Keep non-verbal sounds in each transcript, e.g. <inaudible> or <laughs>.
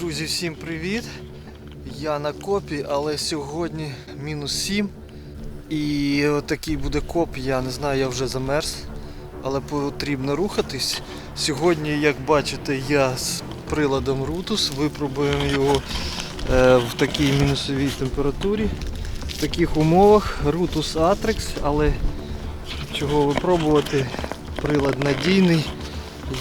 Друзі, всім привіт! Я на копі, але сьогодні мінус 7. І отакий буде коп, я не знаю, я вже замерз, але потрібно рухатись. Сьогодні, як бачите, я з приладом Rutus випробуємо його е, в такій мінусовій температурі, в таких умовах. Rutus Atrix, але чого випробувати, прилад надійний,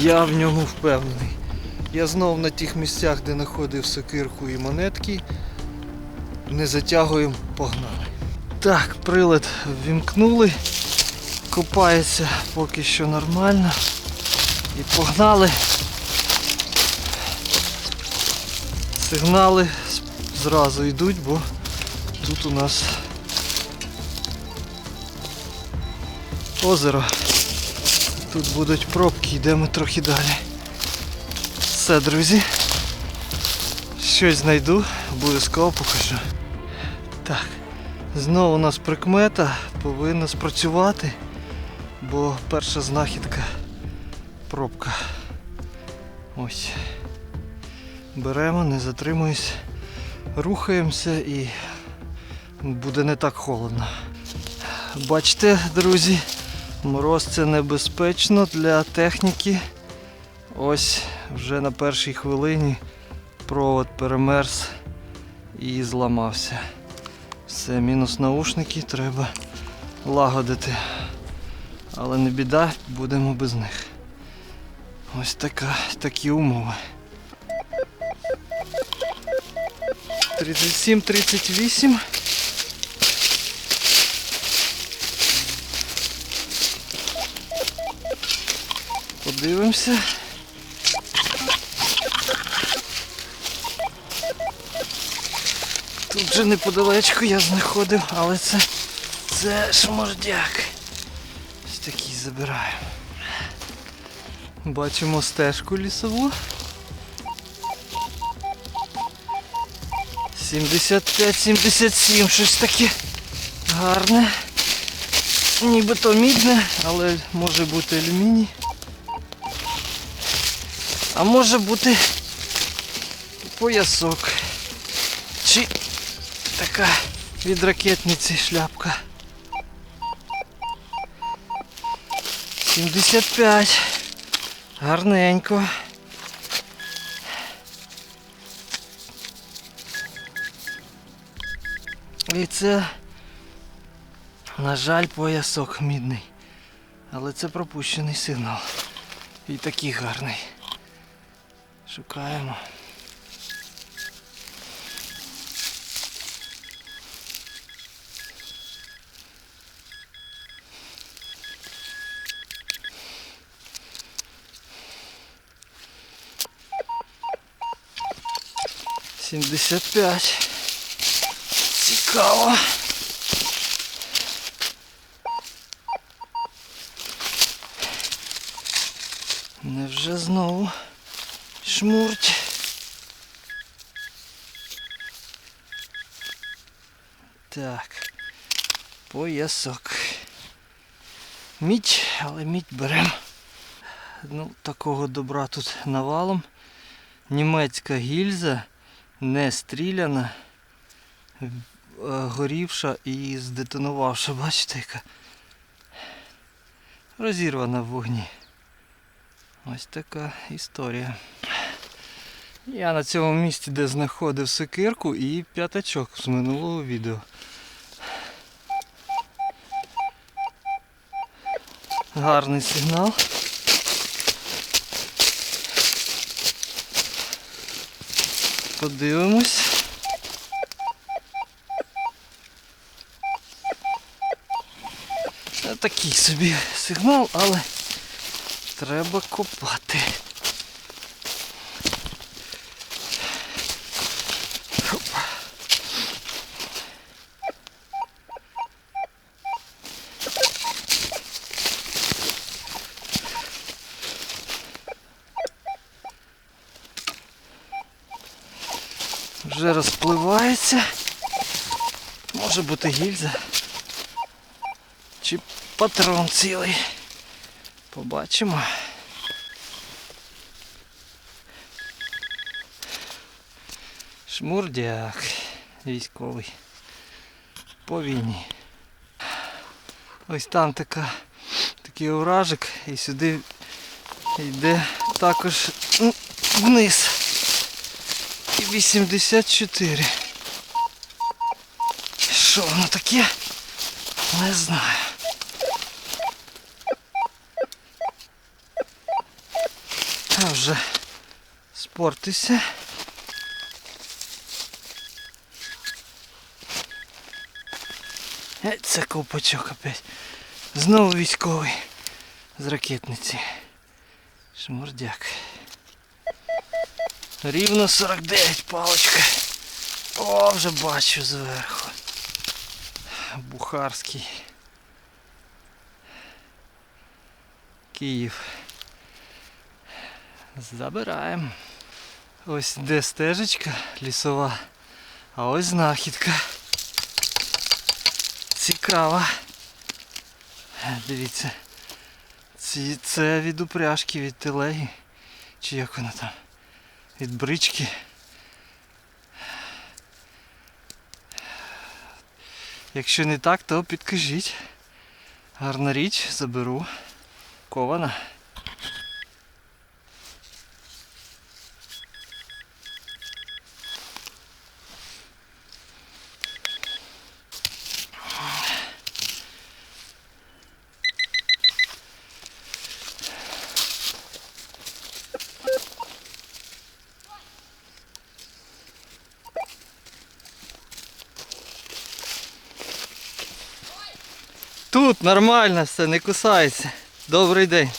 я в ньому впевнений. Я знов на тих місцях, де знаходив сокирку і монетки. Не затягуємо, погнали. Так, прилад ввімкнули. Копається поки що нормально. І погнали. Сигнали зразу йдуть, бо тут у нас озеро. Тут будуть пробки, йдемо трохи далі. Все, друзі. Щось знайду, обов'язково покажу. Так, знову у нас прикмета повинна спрацювати, бо перша знахідка пробка. Ось. Беремо, не затримуюсь, рухаємося і буде не так холодно. Бачите, друзі, мороз це небезпечно для техніки. Ось вже на першій хвилині провод перемерз і зламався. Все, мінус наушники, треба лагодити. Але не біда, будемо без них. Ось така, такі умови. 37-38. Подивимося. Тут же неподалечку я знаходив, але це, це шмордяк. Ось такий забираю. Бачимо стежку лісову. 75-77, щось таке гарне. Нібито мідне, але може бути алюміній. А може бути поясок. Така від ракетниці шляпка. 75. Гарненько. І це, на жаль, поясок мідний. Але це пропущений сигнал. І такий гарний. Шукаємо. Сімдесят п'ять. Цікаво. Невже знову шмурть? Так. Поясок. Мідь, але мідь беремо. Ну, такого добра тут навалом. Німецька гільза не стріляна, горівша і здетонувавша. Бачите, яка розірвана в вогні. Ось така історія. Я на цьому місці, де знаходив сокирку і п'ятачок з минулого відео. Гарний сигнал. Подивимось. Такий собі сигнал, але треба копати. Може бути гільза. Чи патрон цілий. Побачимо. Шмурдяк. Військовий. По війні. Ось там така, такий овражик і сюди йде також вниз. І 84. Що воно таке? Не знаю. А вже спортися. Е, Це ковпачок опять. Знову військовий з ракетниці. Шмурдяк. Рівно 49 палочка. О, вже бачу зверху. Бухарський. Київ. Забираємо. Ось де стежечка лісова, а ось знахідка. Цікава. Дивіться. Ці, це від упряжки, від телеги. Чи як вона там? Від брички. Якщо не так, то підкажіть. Гарна річ, заберу. Кована. Тут нормально все, не кусається. Добрий день.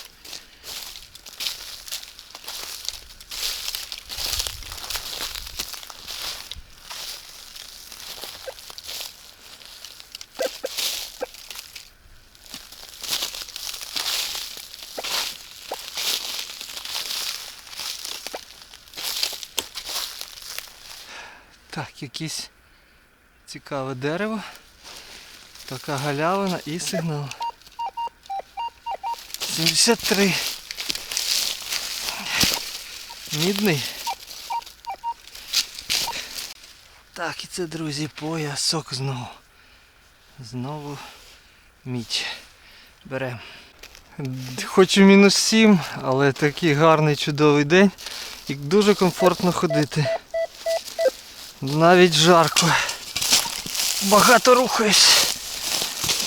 Так, якесь цікаве дерево. Така галявина і сигнал. 73. Мідний. Так, і це, друзі, поясок знову. Знову мідь. Беремо. Хоч і мінус 7, але такий гарний чудовий день. І дуже комфортно ходити. Навіть жарко. Багато рухаюсь.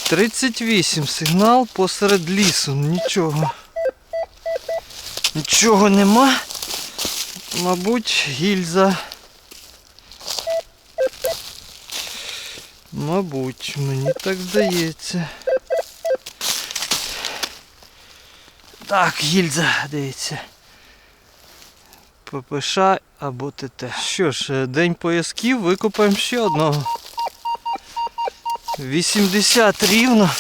38 сигнал посеред лісу. Нічого. Нічого нема. Мабуть, гільза. Мабуть, мені так здається. Так, гільза, дивіться. ППШ або ТТ. Що ж, е, день поясків, викопаємо ще одного. 80 рівно.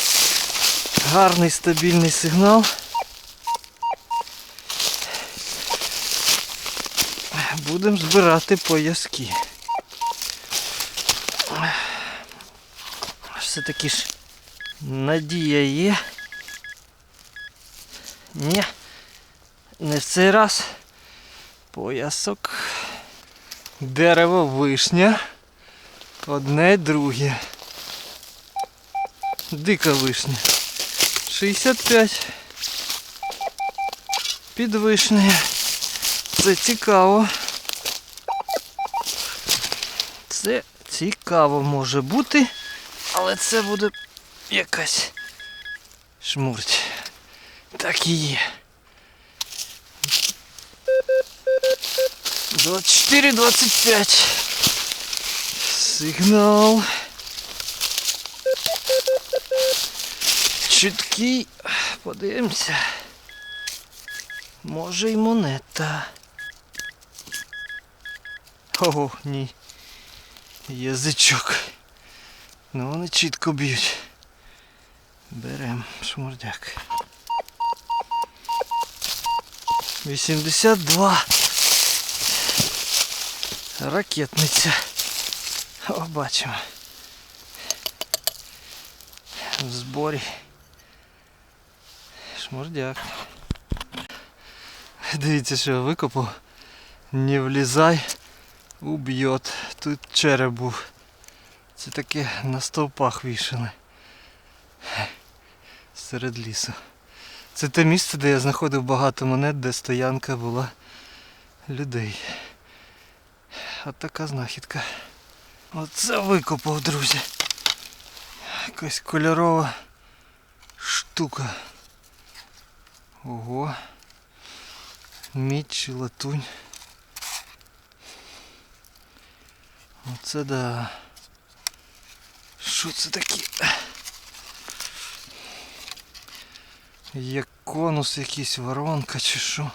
Гарний стабільний сигнал. Будемо збирати пояски. Все-таки ж надія є. Ні, не в цей раз. Поясок. Дерево вишня. Одне друге. Дика вишня. 65. Під вишнею. Це цікаво. Це цікаво може бути, але це буде якась шмурть. Так і є. 24-25. Сигнал. Чіткий. Подивимося. Може й монета. Ого, ні. Язичок. Ну вони чітко б'ють. Берем шмурдяк. 82. Ракетниця. О. В зборі. Шмурдяк. Дивіться, що я викопав. Не влізай Уб'єт. Тут череп був. Це таке на стовпах вішали. Серед лісу. Це те місце, де я знаходив багато монет, де стоянка була людей. От така знахідка. Оце викопав, друзі. Якась кольорова штука. Ого. Мідь чи латунь. Оце да. Що це таке? Є конус якийсь воронка чи що.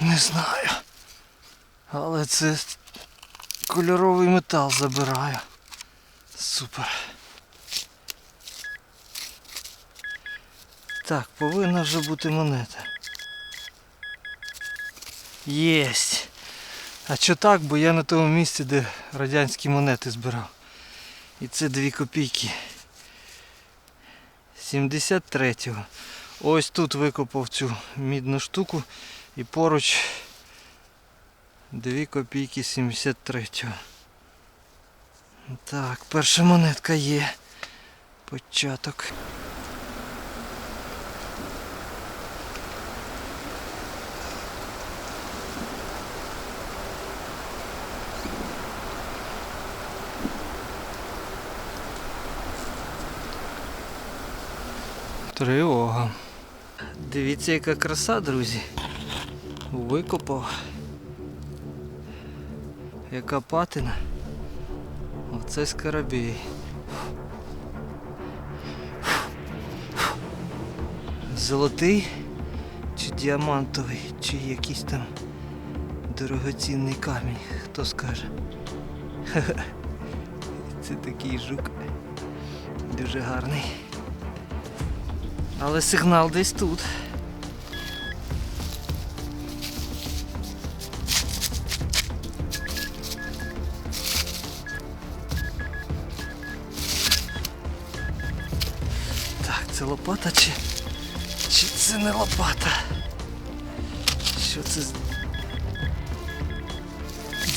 Не знаю. Але це кольоровий метал забираю. Супер. Так, повинна вже бути монета. Єсть. А що так? Бо я на тому місці, де радянські монети збирав. І це 2 копійки. 73-го. Ось тут викопав цю мідну штуку і поруч 2 копійки 73-го. Так, перша монетка є. Початок. Тривога. Дивіться, яка краса, друзі. Викопав. Яка патина. Оце скарабій. Золотий чи діамантовий, чи якийсь там дорогоцінний камінь, хто скаже. <laughs> Це такий жук. Дуже гарний. Але сигнал десь тут. Так, це лопата чи. Чи це не лопата? Що це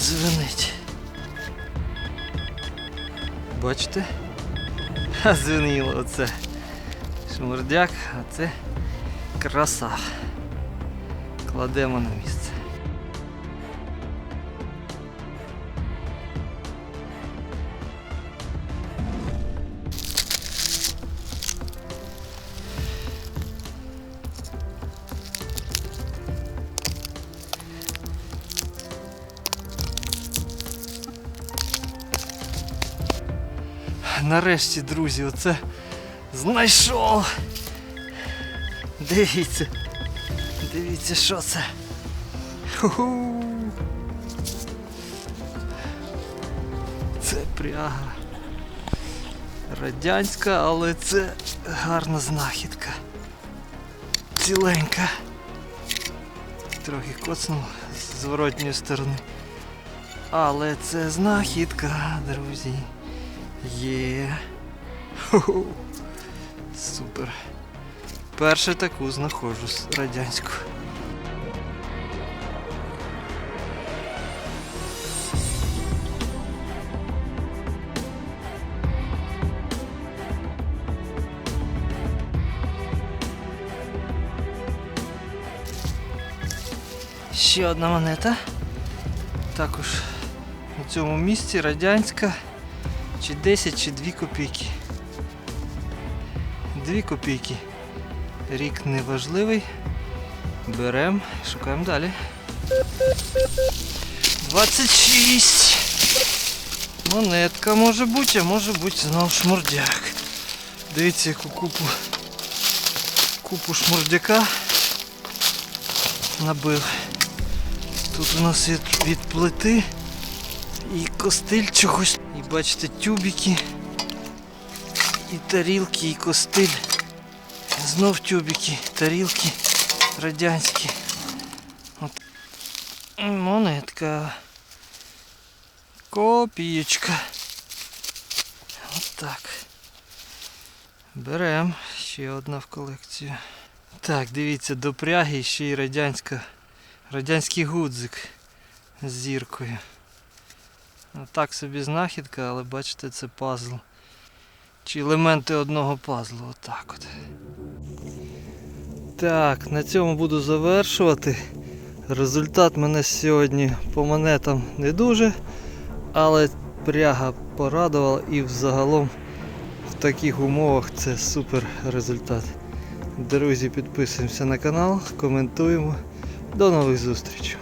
дзвенить? Бачите? Ха, дзвеніло оце. Шмурдяк, а це краса. Кладемо на місце. Нарешті, друзі, оце знайшов. Дивіться. Дивіться, що це. Ху-ху. Це пряга. Радянська, але це гарна знахідка. Ціленька. Трохи коцнув з зворотньої сторони. Але це знахідка, друзі. Є. Ху-ху. Супер. Перше таку знаходжу з радянську. Ще одна монета. Також на цьому місці радянська. Чи 10, чи 2 копійки. 2 копійки. Рік неважливий. Беремо, шукаємо далі. 26. Монетка може бути, а може бути знову шмурдяк. Дивіться, яку купу купу шмурдяка набив. Тут у нас від, плити і костиль чогось. І бачите, тюбики, і тарілки, і костиль. Знов тюбики, тарілки радянські. От. Монетка. Копієчка. От так. Берем. Ще одна в колекцію. Так, дивіться, до пряги ще й радянська. Радянський гудзик з зіркою. Так собі знахідка, але бачите, це пазл. Чи елементи одного пазлу. Отак от. Так, на цьому буду завершувати. Результат мене сьогодні по монетам не дуже, але пряга порадувала і взагалом в таких умовах це супер результат. Друзі, підписуємося на канал, коментуємо. До нових зустрічей!